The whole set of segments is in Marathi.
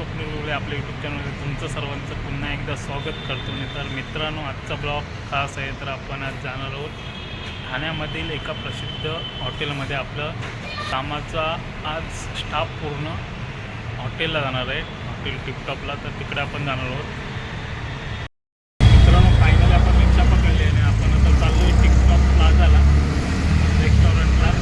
स्वप्न गुरुळे आपल्या यूट्यूब चॅनलमध्ये तुमचं सर्वांचं पुन्हा एकदा स्वागत करतो मी. तर मित्रांनो आजचा ब्लॉग खास आहे तर आपण आज जाणार आहोत ठाण्यामधील एका प्रसिद्ध हॉटेलमध्ये. आपलं कामाचा आज स्टाफ पूर्ण हॉटेलला जाणार आहे. हॉटेल टिपटॉपला तर तिकडे आपण जाणार आहोत मित्रांनो फायनली आपण रिक्षा पकडली आणि आपण आता चाललो आहे टिकटॉप प्लाझाला रेस्टॉरंटला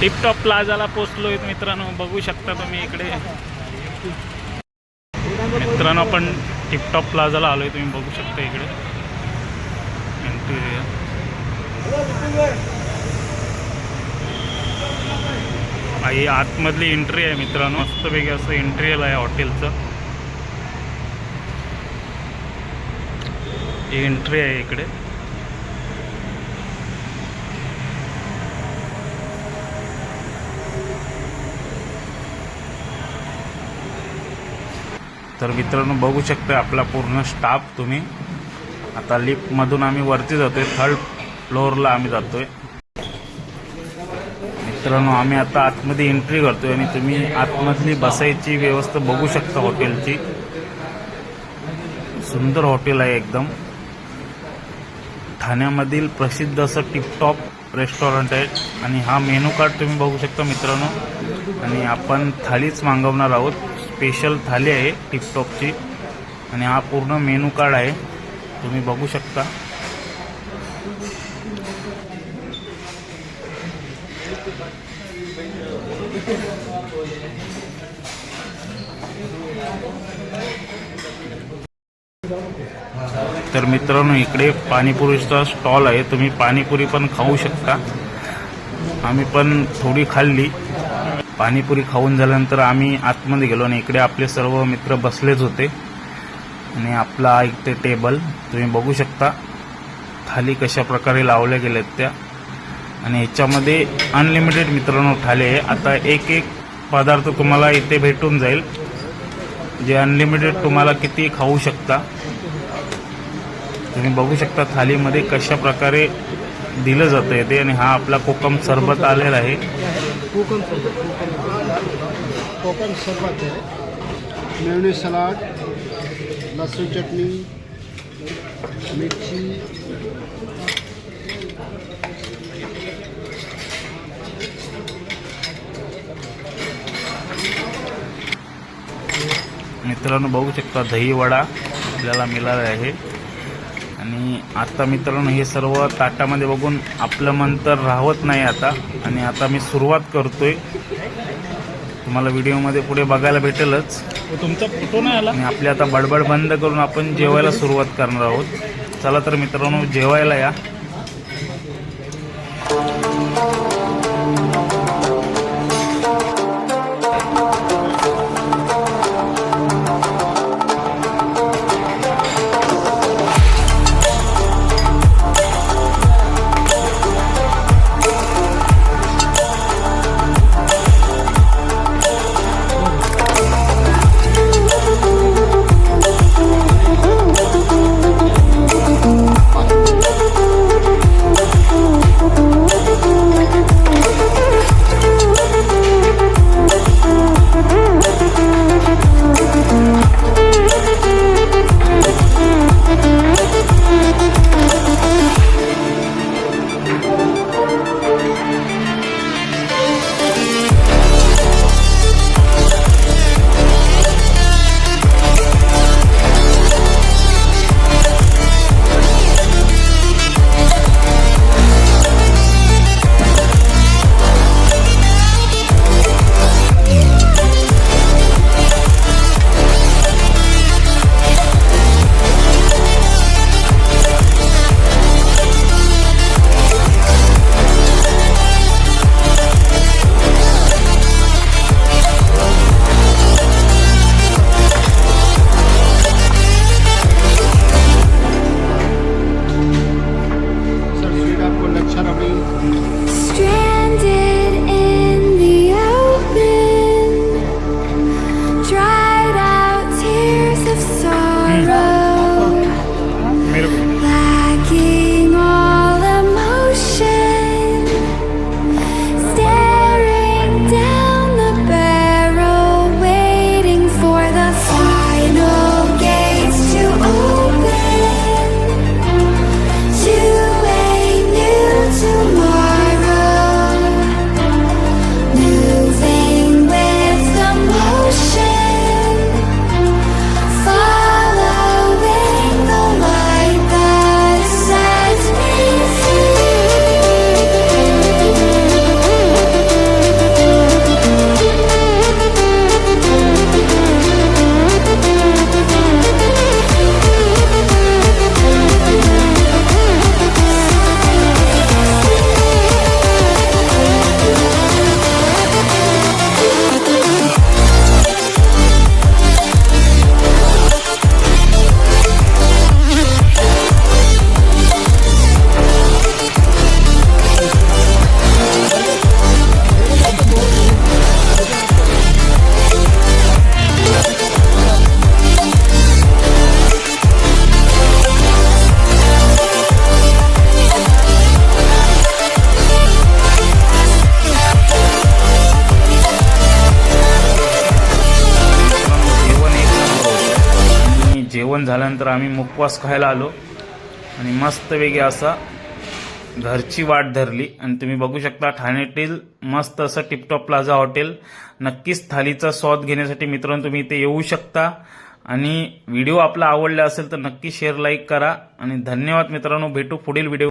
टिपटॉप प्लाझाला पोचलो आहेत मित्रांनो. बघू शकता तुम्ही इकडे. मित्रांनो आपण टिपटॉप प्लाझाला आलो आहे तुम्ही बघू शकता इकडे. इंटिरियर ही आतमधली एंट्री आहे मित्रांनो. मस्तपैकी असं इंटेरियल आहे हॉटेलचं ही एंट्री आहे इकडे. तर मित्रांनो बघू शकता आपला पूर्ण स्टाफ तुम्ही. आता लिफ्टमधून आम्ही वरती जातोय थर्ड फ्लोअरला आम्ही जातोय. मित्रांनो आम्ही आता आतमध्ये एंट्री करतोय आणि तुम्ही आतमधली बसायची व्यवस्था बघू शकता हॉटेलची सुंदर हॉटेल आहे एकदम. ठाण्यामधील प्रसिद्ध असं टिपटॉप रेस्टॉरंट आहे. आणि हा मेनू कार्ड तुम्ही बघू शकता मित्रांनो. आणि आपण थालीच मागवणार आहोत. स्पेशल थाली आहे टिपटॉपची आणि हा पूर्ण मेनू कार्ड आहे. तुम्ही बघू शकता. तर मित्रांनो इकडे पाणीपुरीचा स्टॉल आहे. तुम्ही पाणीपुरी पण खाऊ शकता. आम्ही पण थोडी खाल्ली. पाणीपुरी खाऊन झाल्यानंतर आम्ही आतमध्ये गेलो आणि इकडे आपले सर्व मित्र बसलेच होते. आणि आपला इथे टेबल तुम्ही बघू शकता थाली कशा प्रकारे लावल्या गेल्यात त्या. आणि ह्याच्यामध्ये अनलिमिटेड मित्रांनो थाली आहे. आता एक एक पदार्थ तुम्हाला इथे भेटून जाईल. जे अनलिमिटेड तुम्हाला किती खाऊ शकता. तुम्ही बघू शकता थालीमध्ये कशा प्रकारे दिलं जातं ते आणि हा आपला कोकम सरबत आलेला आहे. कोकम सरबत कोकम सरबत है मेयोनी सलाद लहसुन चटनी मिर्ची मित्रांनो बघू शकता दही वडा आपल्याला मिळाला आहे. आणि आता मित्रांनो हे सर्व ताटामध्ये बघून आपलं मन तर राहत नाही आता. आणि आता मी सुरुवात करतोय. तुम्हाला व्हिडिओमध्ये पुढे बघायला भेटेलच. तुमचा फोटो नाही आला? आणि आपली आता बडबड बंद करून आपण जेवायला सुरुवात करणार आहोत. चला तर मित्रांनो जेवायला या. जेवण झाल्यानंतर आम्ही मुखवास खायला आलो. आणि मस्तपैकी असा घरची वाट धरली. आणि तुम्ही बघू शकता ठाण्यातील मस्त असं टिपटॉप प्लाझा हॉटेल. नक्कीच थालीचा स्वाद घेण्यासाठी मित्रांनो तुम्ही इथे येऊ शकता. आणि व्हिडिओ आपला आवडला असेल तर नक्की शेअर लाईक करा. आणि धन्यवाद मित्रांनो. भेटू पुढील व्हिडिओ